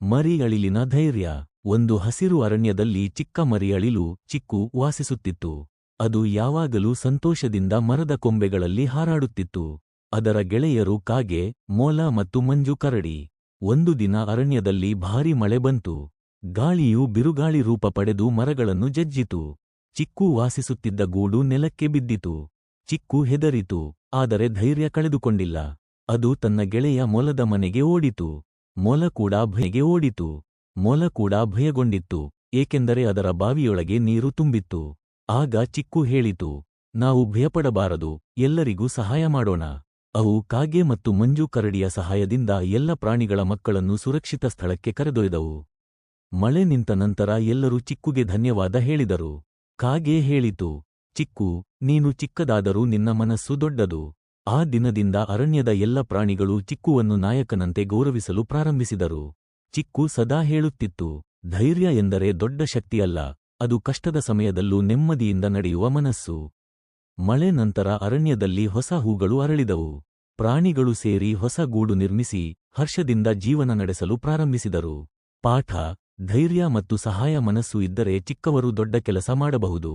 ಮರಿ ಅಳಿಲಿನ ಧೈರ್ಯ. ಒಂದು ಹಸಿರು ಅರಣ್ಯದಲ್ಲಿ ಚಿಕ್ಕ ಮರಿ ಅಳಿಲು ಚಿಕ್ಕು ವಾಸಿಸುತ್ತಿತ್ತು. ಅದು ಯಾವಾಗಲೂ ಸಂತೋಷದಿಂದ ಮರದ ಕೊಂಬೆಗಳಲ್ಲಿ ಹಾರಾಡುತ್ತಿತ್ತು. ಅದರ ಗೆಳೆಯರು ಕಾಗೆ, ಮೋಲ ಮತ್ತು ಮಂಜು ಕರಡಿ. ಒಂದು ದಿನ ಅರಣ್ಯದಲ್ಲಿ ಭಾರಿ ಮಳೆ ಬಂತು. ಗಾಳಿಯು ಬಿರುಗಾಳಿ ರೂಪ ಪಡೆದು ಮರಗಳನ್ನು ಜಜ್ಜಿತು. ಚಿಕ್ಕು ವಾಸಿಸುತ್ತಿದ್ದ ಗೂಡು ನೆಲಕ್ಕೆ ಬಿದ್ದಿತು. ಚಿಕ್ಕು ಹೆದರಿತು, ಆದರೆ ಧೈರ್ಯ ಕಳೆದುಕೊಂಡಿಲ್ಲ. ಅದು ತನ್ನ ಗೆಳೆಯ ಮೊಲದ ಮನೆಗೆ ಓಡಿತು. ಮೊಲ ಕೂಡ ಭಯಗೆ ಓಡಿತು. ಮೊಲ ಕೂಡ ಭಯಗೊಂಡಿತ್ತು, ಏಕೆಂದರೆ ಅದರ ಬಾವಿಯೊಳಗೆ ನೀರು ತುಂಬಿತ್ತು. ಆಗ ಚಿಕ್ಕು ಹೇಳಿತು, ನಾವು ಭಯಪಡಬಾರದು, ಎಲ್ಲರಿಗೂ ಸಹಾಯ ಮಾಡೋಣ. ಅವು ಕಾಗೆ ಮತ್ತು ಮಂಜು ಕರಡಿಯ ಸಹಾಯದಿಂದ ಎಲ್ಲ ಪ್ರಾಣಿಗಳ ಮಕ್ಕಳನ್ನು ಸುರಕ್ಷಿತ ಸ್ಥಳಕ್ಕೆ ಕರೆದೊಯ್ದವು. ಮಳೆ ನಿಂತ ನಂತರ ಎಲ್ಲರೂ ಚಿಕ್ಕುಗೆ ಧನ್ಯವಾದ ಹೇಳಿದರು. ಕಾಗೆ ಹೇಳಿತು, ಚಿಕ್ಕು, ನೀನು ಚಿಕ್ಕದಾದರೂ ನಿನ್ನ ಮನಸ್ಸು ದೊಡ್ಡದು. ಆ ದಿನದಿಂದ ಅರಣ್ಯದ ಎಲ್ಲ ಪ್ರಾಣಿಗಳು ಚಿಕ್ಕುವನ್ನು ನಾಯಕನಂತೆ ಗೌರವಿಸಲು ಪ್ರಾರಂಭಿಸಿದರು. ಚಿಕ್ಕು ಸದಾ ಹೇಳುತ್ತಿತ್ತು, ಧೈರ್ಯ ಎಂದರೆ ದೊಡ್ಡ ಶಕ್ತಿಯಲ್ಲ, ಅದು ಕಷ್ಟದ ಸಮಯದಲ್ಲೂ ನೆಮ್ಮದಿಯಿಂದ ನಡೆಯುವ ಮನಸ್ಸು. ಮಳೆ ನಂತರ ಅರಣ್ಯದಲ್ಲಿ ಹೊಸ ಹೂಗಳು ಅರಳಿದವು. ಪ್ರಾಣಿಗಳು ಸೇರಿ ಹೊಸ ಗೂಡು ನಿರ್ಮಿಸಿ ಹರ್ಷದಿಂದ ಜೀವನ ನಡೆಸಲು ಪ್ರಾರಂಭಿಸಿದರು. ಪಾಠ, ಧೈರ್ಯ ಮತ್ತು ಸಹಾಯ ಮನಸ್ಸು ಇದ್ದರೆ ಚಿಕ್ಕವರು ದೊಡ್ಡ ಕೆಲಸ ಮಾಡಬಹುದು.